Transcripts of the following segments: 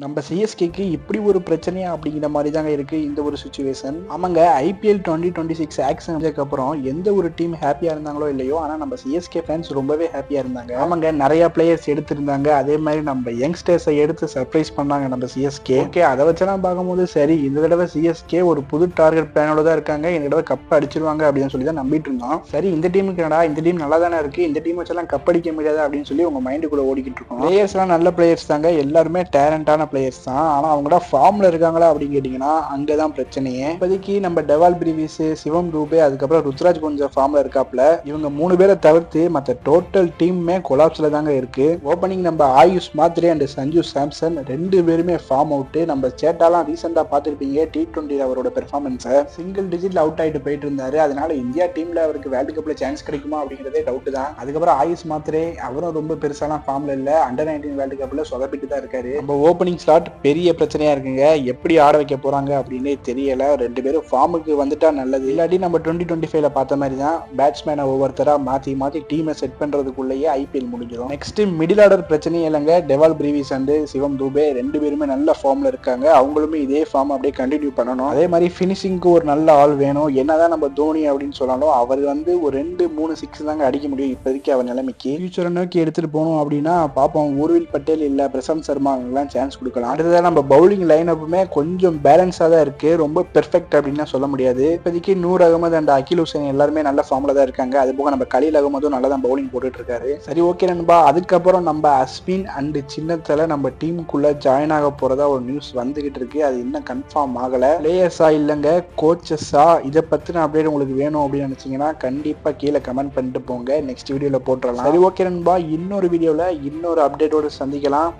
நம்ம சிஎஸ்கேக்கு இப்படி ஒரு பிரச்சனையா அப்படிங்கிற மாதிரி தாங்க இருக்கு இந்த ஒரு சுச்சுவேஷன் ஆமாங்க IPL twenty twenty six action அப்புறம் எந்த ஒரு டீம் ஹாப்பியா இருந்தாங்களோ இல்லையோ ஆனா நம்ம சிஎஸ்கே ஃபேன்ஸ் ரொம்பவே ஹாப்பியா இருந்தாங்க. ஆமாங்க நிறைய பிளேயர்ஸ் எடுத்திருந்தாங்க. அதே மாதிரி நம்ம யங்ஸ்டர்ஸை எடுத்து சர்ப்ரைஸ் பண்ணாங்க நம்ம சிஎஸ்கே ஓகே அதை வச்செல்லாம் பார்க்கும்போது சரி இந்த தடவை சிஎஸ்கே ஒரு புது டார்கெட் பிளானோட தான் இருக்காங்க. இந்த தடவை கப் அடிச்சிருவாங்க அப்படின்னு சொல்லி தான் நம்பிட்டு இருந்தோம். சரி இந்த டீமுக்கு என்னடா இந்த டீம் நல்லா தானே இருக்கு. இந்த டீம் வச்செல்லாம் கப் அடிக்க முடியாது அப்படின்னு சொல்லி உங்க மைண்டுக்குள்ள ஓடிக்கிட்டு இருக்கோம். பிளேயர்ஸ்லாம் நல்ல பிளேயர்ஸ் தாங்க. எல்லாருமே டேலண்டான பிளேயர்ஸ் தான். ஆனால் அவங்களா ஃபார்மில் இருக்காங்களா அப்படின்னு கேட்டிங்கன்னா அங்கே தான் பிரச்சனையே. இப்போதைக்கு நம்ம டெவால் பிரிவிஸ் சிவம் ரூபே அதுக்கப்புறம் ருத்ராஜ் கொஞ்சம் ஃபார்மில் இருக்காப்ல இவங்க மூணு பேரை தவிர்த்து மற்ற டோட்டல் டீமுமே கொலாப்ஸில் தாங்க இருக்கு. ஓப்பனிங் நம்ம ஆயுஷ் மாத்ரே அண்ட் சஞ்சு சாம்சன் ரெண்டு பேருமே ஃபார்ம் அவுட் நம்ம சேட்டாலாம் ரீசெண்டாக பார்த்துருப்பீங்க டி ட்வெண்ட்டியில் அவரோட பெர்ஃபார்மன்ஸை சிங்கிள் டிஜிட்டில் அவுட் ஆயிட்டு போயிட்டு இருந்தாரு. அதனால இந்தியா டீமில் அவருக்கு வேர்ல்டு கப்பில் சான்ஸ் கிடைக்குமா அப்படிங்கிறதே டவுட்டு தான். அதுக்கப்புறம் ஆயுஷ் மாத்ரே அவரும் ரொம்ப பெருசாலாம் ஃபார்மில் இல்லை. அண்டர் நைன்டீன் வேர்ல்டு கப்பில் சொதப்பிட்டு தான் இருக்காரு. நம்ம ஓப்பனிங் ஸ்லாட் பெரிய பிரச்சனையா இருக்குங்க. எப்படி ஆட வைக்க போறாங்க அப்படின்னே தெரியல. ரெண்டு பேரும் ஃபார்முக்கு வந்துட்டா நல்லது. இல்லாட்டி நம்ம டுவெண்ட்டி டுவெண்ட்டி ஃபைவ்ல பார்த்த மாதிரி தான் பேட்ஸ்மேனை ஒவ்வொருத்தரா மாத்தி மாத்தி டீமை செட் பண்றதுக்குள்ளேயே ஐபிஎல் முடிஞ்சிடும் நெக்ஸ்ட் மிடில் ஆர்டர் பிரச்சனையே இல்லைங்க. Dewald Brevis and Shivam Dube ரெண்டு பேருமே நல்ல ஃபார்ம்ல இருக்காங்க. அவங்களுமே இதே ஃபார்ம் அப்படியே கண்டினியூ பண்ணணும். அதே மாதிரி ஃபினிஷிங்க்கு ஒரு நல்ல ஆள் வேணும். என்னதான் நம்ம தோனி அப்படின்னு சொன்னாலும் அவர் வந்து ஒரு ரெண்டு மூணு சிக்ஸ் தாங்க அடிக்க முடியும் இப்போதைக்கு அவர் நிலைமைக்கு. ஃபியூச்சரை நோக்கி எடுத்துட்டு போகணும் அப்படின்னா பார்ப்போம் ஊர்வில் பட்டேல் இல்ல பிரசாந்த் சர்மா அவங்களாம் சான்ஸ் கொடுக்கலாம். அடுத்ததாக நம்ம பவுலிங் லைன் அப்புமே கொஞ்சம் பேலன்ஸாக தான் இருக்குது ரொம்ப பெர்ஃபெக்ட் அப்படின்னு சொல்ல முடியாது. இப்போதைக்கு Noor Ahmad and Akeal Hosein எல்லாருமே நல்ல ஃபார்மில் தான் இருக்காங்க. அது போக நம்ம கலீல் அகமதும் நல்லா தான் பவுலிங் போட்டுட்டு இருக்காரு சரி ஓகே நண்பா. அதுக்கப்புறம் நம்ம அஸ்வின் அண்டு சின்னத்தில் நம்ம டீமுக்குள்ளே ஜாயின் ஆக போகிறதா ஒரு நியூஸ் வந்துகிட்டு இருக்கு. அது இன்னும் கன்ஃபார்ம் ஆகலை. பிளேயர்ஸா இல்லைங்க கோச்சஸா இதை பற்றின அப்டேட் உங்களுக்கு வேணும் அப்படின்னு நினச்சிங்கன்னா கண்டிப்பாக கீழே கமெண்ட் பண்ணிட்டு போங்க. நெக்ஸ்ட் வீடியோவில் போட்டுடலாம் சரி ஓகே நண்பா. இன்னொரு வீடியோவில் இன்னொரு அப்டேட்டோட சந்திக்கலாம்.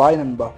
பாய் நண்பா.